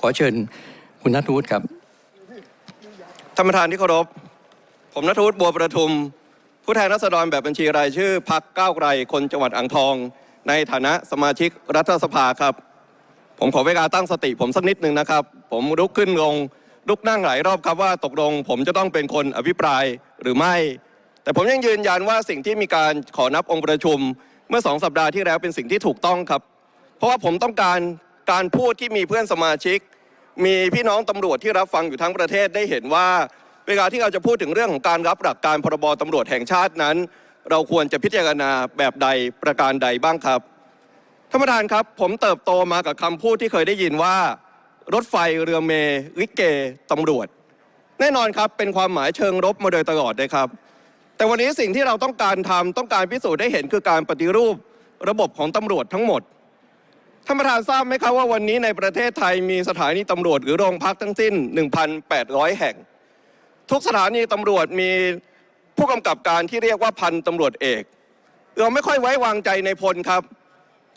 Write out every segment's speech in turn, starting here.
ขอเชิญคุณนัทวุฒิครับท่านประธานที่เคารพ ผมนัทวุฒิบัวประทุม ผู้แทนรัษฎรแบบบัญชีรายชื่อพักก้าวไกลคนจังหวัดอ่างทอง ในฐานะสมาชิกรัฐสภาครับ ผมขอเวลาตั้งสติผมสักนิดหนึ่งนะครับ ผมลุกขึ้นลงลุกนั่งหลายรอบครับว่าตกลง ผมจะต้องเป็นคนอภิปรายหรือไม่ แต่ผมยังยืนยันว่าสิ่งที่มีการขอนับองค์ประชุม เมื่อสองสัปดาห์ที่แล้วเป็นสิ่งที่ถูกต้องครับ เพราะว่าผมต้องการ การพูดที่มีเพื่อนสมาชิก มีพี่น้องตำรวจที่รับฟังอยู่ทั้งประเทศได้เห็นว่า เวลาที่เราจะพูดถึงเรื่องของการรับหลักการพรบตำรวจแห่งชาตินั้น เราควรจะพิจารณาแบบใดประการใดบ้างครับท่านประธานครับผมเติบโตมากับคำพูดที่เคยได้ยินว่า รถไฟเรือเมลิเกตำรวจ แน่นอนครับเป็นความหมายเชิงรบมาโดยตลอดเลยครับ แต่วันนี้สิ่งที่เราต้องการทำต้องการพิสูจน์ได้เห็นคือการปฏิรูประบบของตำรวจทั้งหมด ท่านประธานทราบไหมครับว่าวันนี้ในประเทศไทยมีสถานีตำรวจหรือโรงพักทั้งสิ้น 1,800 แห่ง ทุกสถานีตำรวจมีผู้กำกับการที่เรียกว่าพันตำรวจเอก เราไม่ค่อยไว้วางใจในพลครับ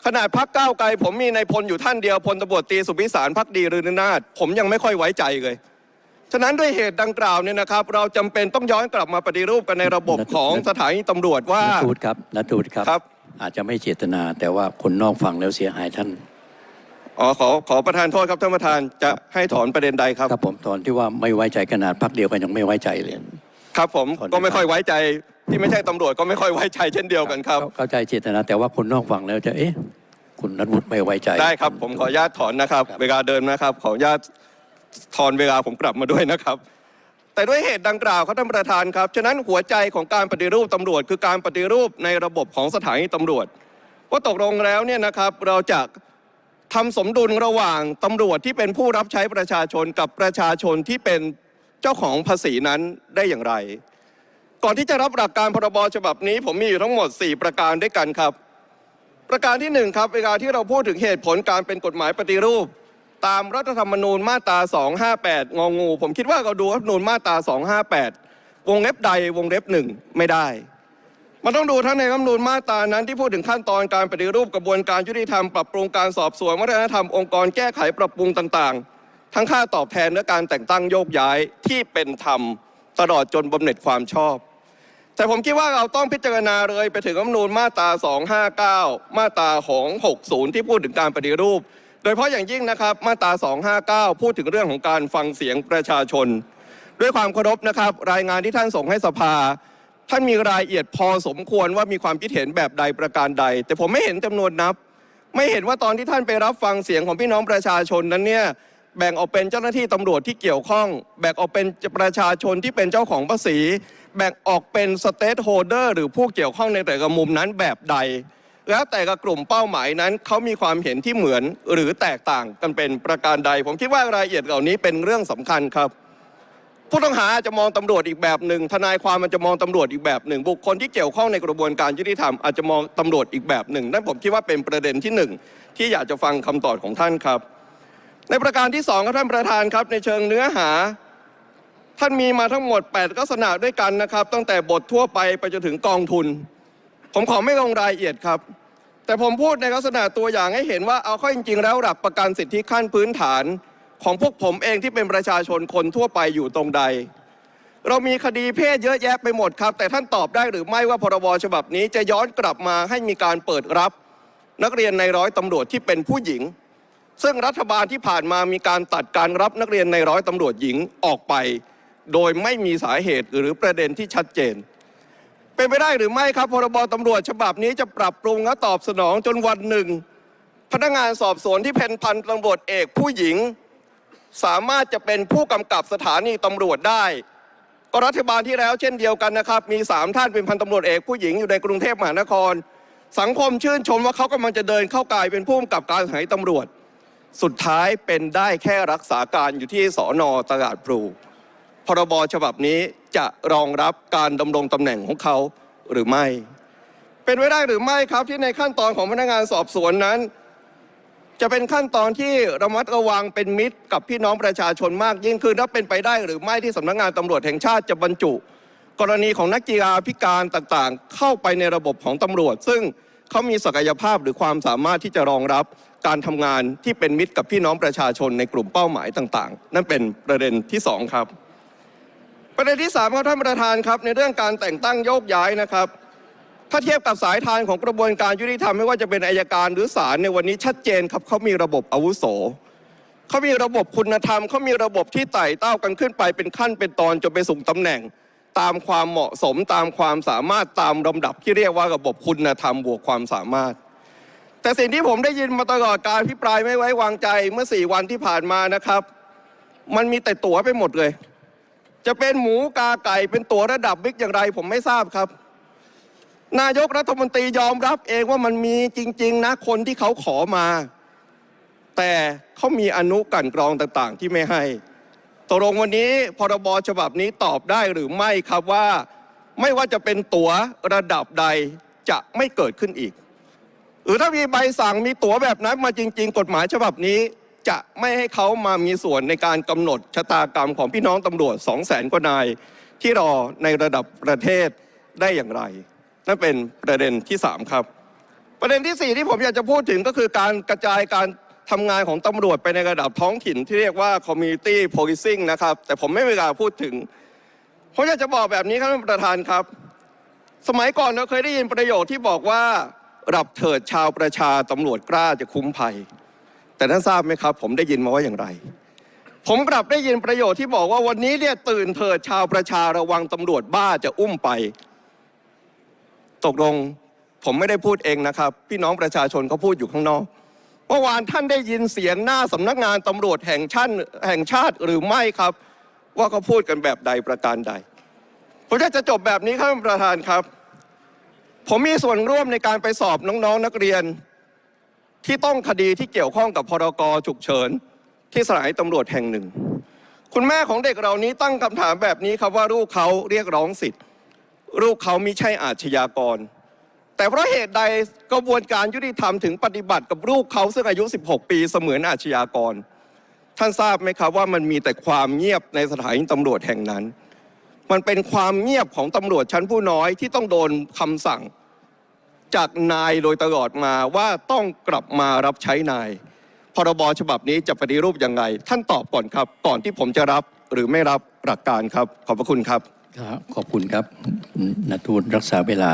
ขนาดพักก้าวไกล ผมมีในพลอยู่ท่านเดียวพลตำรวจตรีสุพิสารพักดีรืนนาถผมยังไม่ค่อยไว้ใจเลยฉะนั้นด้วยเหตุดังกล่าวเนี่ยนะครับ เราจำเป็นต้องย้อนกลับมาปฏิรูปกันในระบบของสถานีตำรวจว่านัทวุฒิครับนัทวุฒิครับครับ อาจจะไม่เจตนา แต่ว่าคนนอกฟังแล้วเสียหายท่านอ๋อขอขอประธานโทษครับท่านประธานจะให้ถอนประเด็นใดครับครับผมตอนที่ว่าไม่ไว้ใจขนาดพักเดียวกันยังไม่ไว้ใจเลย ครับผมถอนก็ไม่ค่อยไว้ใจ ที่ไม่ใช่ตำรวจก็ไม่ค่อยไว้ใจเช่นเดียวกันครับ เข้าใจเจตนา แต่ว่าคนนอกฟังแล้วจะเอ๊ะคุณนัทวุฒิไม่ไว้ใจ ได้ครับผมขออนุญาตถอนนะครับครับเวลาเดินนะครับ ขออนุญาตถอนเวลาผมกลับมาด้วยนะครับ แต่ด้วยเหตุดังกล่าวครับท่านประธานครับ ฉะนั้นหัวใจของการปฏิรูปตำรวจ คือการปฏิรูปในระบบของสถานีตำรวจว่าตกลงแล้วเนี่ยนะครับเราจะทำสมดุลระหว่างตำรวจที่เป็นผู้รับใช้ประชาชนกับประชาชนที่เป็นเจ้าของภาษีนั้นได้อย่างไร ก่อนที่จะรับหลักการพรบฉบับนี้ ผมมีอยู่ทั้งหมด 4 ประการด้วยกันครับ ประการที่หนึ่งครับเวลาที่เราพูดถึงเหตุผลการเป็นกฎหมายปฏิรูป ตามรัฐธรรมนูญมาตรา 258 งองู ผมคิดว่าเราดูรัฐธรรมนูญมาตรา 258 วงเล็บใดวงเล็บหนึ่งไม่ได้ มันต้องดูทั้งในรัฐธรรมนูญมาตรานั้นที่พูดถึงขั้นตอนการปฏิรูปกระบวนการยุติธรรมปรับปรุงการสอบสวนวัฒนธรรมองค์กรแก้ไขปรับปรุงต่างๆ ทั้งค่าตอบแทนและการแต่งตั้งโยกย้ายที่เป็นธรรมตลอดจนบำเหน็จความชอบ แต่ผมคิดว่าเราต้องพิจารณาเลยไปถึงรัฐธรรมนูญมาตรา 259 มาตราของ60 ที่พูดถึงการปฏิรูป โดยเฉพาะอย่างยิ่งนะครับมาตรา 259 พูดถึงเรื่องของการฟังเสียงประชาชน ด้วยความเคารพนะครับ รายงานที่ท่านส่งให้สภา ท่านมีรายละเอียดพอสมควรว่ามีความคิดเห็นแบบใดประการใด แต่ผมไม่เห็นจำนวนนับ ไม่เห็นว่าตอนที่ท่านไปรับฟังเสียงของพี่น้องประชาชนนั้นเนี่ยแบ่งออกเป็นเจ้าหน้าที่ตำรวจที่เกี่ยวข้อง แบ่งออกเป็นประชาชนที่เป็นเจ้าของภาษี แบ่งออกเป็นสเต k โฮเดอร์หรือผู้เกี่ยวข้องในแต่ละมุมนั้นแบบใด แล้วแต่ละกลุ่มเป้าหมายนั้นเขามีความเห็นที่เหมือนหรือแตกต่างกันเป็นประการใด ผมคิดว่ารายละเอียดเหล่านี้เป็นเรื่องสำคัญครับผู้ต้องหาอาจจะมองตำรวจอีกแบบหนึ่งทนายความมันจะมองตำรวจอีกแบบหนึ่ง บุคคลที่เกี่ยวข้องในกระบวนการยุติธรรมอาจจะมองตำรวจอีกแบบหนึ่งนั่นผมคิดว่าเป็นประเด็นที่หนึ่งที่อยากจะฟังคำตอบของท่านครับ ในประการที่สองครับท่านประธานครับ ในเชิงเนื้อหา ท่านมีมาทั้งหมด 8 ลักษณะด้วยกันนะครับ ตั้งแต่บททั่วไปไปจนถึงกองทุน ผมขอไม่ลงรายละเอียดครับ แต่ผมพูดในลักษณะตัวอย่างให้เห็นว่าเอาเข้าจริง ๆ แล้วหลักประกันสิทธิขั้นพื้นฐาน ของพวกผมเองที่เป็นประชาชนคนทั่วไปอยู่ตรงใด เรามีคดีเพศเยอะแยะไปหมดครับ แต่ท่านตอบได้หรือไม่ว่าพรบฉบับนี้จะย้อนกลับมาให้มีการเปิดรับ นักเรียนในร้อยตำรวจที่เป็นผู้หญิง ซึ่งรัฐบาลที่ผ่านมามีการตัดการรับนักเรียนในร้อยตำรวจหญิงออกไป โดยไม่มีสาเหตุหรือประเด็นที่ชัดเจน เป็นไปได้หรือไม่ครับพรบตำรวจฉบับนี้จะปรับปรุงและตอบสนองจนวันหนึ่ง พนักงานสอบสวนที่เป็นพันตำรวจเอกผู้หญิง สามารถจะเป็นผู้กำกับสถานีตำรวจได้ก็รัฐบาลที่แล้วเช่นเดียวกันนะครับ มีสามท่านเป็นพันตำรวจเอกผู้หญิงอยู่ในกรุงเทพมหานคร สังคมชื่นชมว่าเขากำลังจะเดินเข้ากลายเป็นผู้กำกับการสถานีตำรวจ สุดท้ายเป็นได้แค่รักษาการอยู่ที่สอนอตลาดพลู พรบฉบับนี้จะรองรับการดำรงตำแหน่งของเขาหรือไม่ เป็นไปได้หรือไม่ครับที่ในขั้นตอนของพนักงานสอบสวนนั้น จะเป็นขั้นตอนที่ระมัดระวังเป็นมิตรกับพี่น้องประชาชนมากยิ่งขึ้นถ้าเป็นไปได้หรือไม่ที่สำนักงานตำรวจแห่งชาติจะบรรจุ กรณีของนักกีฬาพิการต่างๆ เข้าไปในระบบของตำรวจ ซึ่งเขามีศักยภาพหรือความสามารถที่จะรองรับการทำงานที่เป็นมิตรกับพี่น้องประชาชนในกลุ่มเป้าหมายต่าง ๆ นั่นเป็นประเด็นที่สองครับ ประเด็นที่สามครับท่านประธานครับ ในเรื่องการแต่งตั้งโยกย้ายนะครับ ถ้าเทียบกับสายทานของกระบวนการยุติธรรมไม่ว่าจะเป็นอายการหรือศาลในวันนี้ชัดเจนครับเขามีระบบอาวุโสเขามีระบบคุณธรรมเขามีระบบที่ไต่เต้ากันขึ้นไปเป็นขั้นเป็นตอนจนไปสู่ตำแหน่ง ตามความเหมาะสมตามความสามารถตามลำดับที่เรียกว่าระบบคุณธรรมบวกความสามารถ แต่สิ่งที่ผมได้ยินมาตลอดการพิปรายไม่ไว้วางใจเมื่อสี่วันที่ผ่านมานะครับ มันมีแต่ตั๋วไปหมดเลย จะเป็นหมูกาไก่เป็นตัวระดับบิ๊กอย่างไร ผมไม่ทราบครับ นายกรัฐมนตรียอมรับเองว่ามันมีจริง ๆ นะคนที่เขาขอมา แต่เขามีอนุกันกรองต่างๆ ที่ไม่ให้ตกลงวันนี้พรบฉบับนี้ตอบได้หรือไม่ครับว่า ไม่ว่าจะเป็นตั๋วระดับใดจะไม่เกิดขึ้นอีก หรือถ้ามีใบสั่งมีตั๋วแบบนั้นมาจริง ๆ กฎหมายฉบับนี้ จะไม่ให้เขามามีส่วนในการกำหนดชะตากรรมของพี่น้องตำรวจ2 0 0แสนกว่านาย ที่รอในระดับประเทศได้อย่างไร นั่นเป็นประเด็นที่ 3 ครับ ประเด็นที่ 4 ที่ผมอยากจะพูดถึงก็คือการกระจายการทำงานของตำรวจไปในระดับท้องถิ่นที่เรียกว่า community policing นะครับ แต่ผมไม่มีเวลาพูดถึงผมอยากจะบอกแบบนี้ครับท่านประธานครับ สมัยก่อนเราเคยได้ยินประโยคที่บอกว่ารับเถิดชาวประชาตำรวจกล้าจะคุ้มภัย แต่ท่านทราบไหมครับ ผมได้ยินมาว่าอย่างไร ผมกลับได้ยินประโยชน์ที่บอกว่าวันนี้เนี่ยตื่นเถิดชาวประชาระวังตำรวจบ้าจะอุ้มไป ตกลงผมไม่ได้พูดเองนะครับ พี่น้องประชาชนเขาพูดอยู่ข้างนอกเมื่อวานท่านได้ยินเสียงหน้าสำนักงานตำรวจแห่งชาติแห่งชาติหรือไม่ครับ ว่าเขาพูดกันแบบใดประการใดผมอยากจะจบแบบนี้ครับประธานครับ ผมมีส่วนร่วมในการไปสอบน้องๆนักเรียน ที่ต้องคดีที่เกี่ยวข้องกับพรกฉุกเฉินที่สถานีตำรวจแห่งหนึ่ง คุณแม่ของเด็กเหล่านี้ตั้งคำถามแบบนี้ครับว่าลูกเขาเรียกร้องสิทธิ์ลูกเขามิใช่อาชญากร แต่เพราะเหตุใดกระบวนการยุติธรรมถึงปฏิบัติกับลูกเขาซึ่งอายุ 16 ปีเสมือนอาชญากร ท่านทราบไหมครับว่ามันมีแต่ความเงียบในสถานีตำรวจแห่งนั้น มันเป็นความเงียบของตำรวจชั้นผู้น้อยที่ต้องโดนคำสั่ง จากนายโดยตลอดมาว่าต้องกลับมารับใช้นาย พรบฉบับนี้จะปฏิรูปยังไง ท่านตอบก่อนครับ ก่อนที่ผมจะรับหรือไม่รับหลักการครับ ขอบพระคุณครับ ครับ ขอบคุณครับนัทูตรักษาเวลา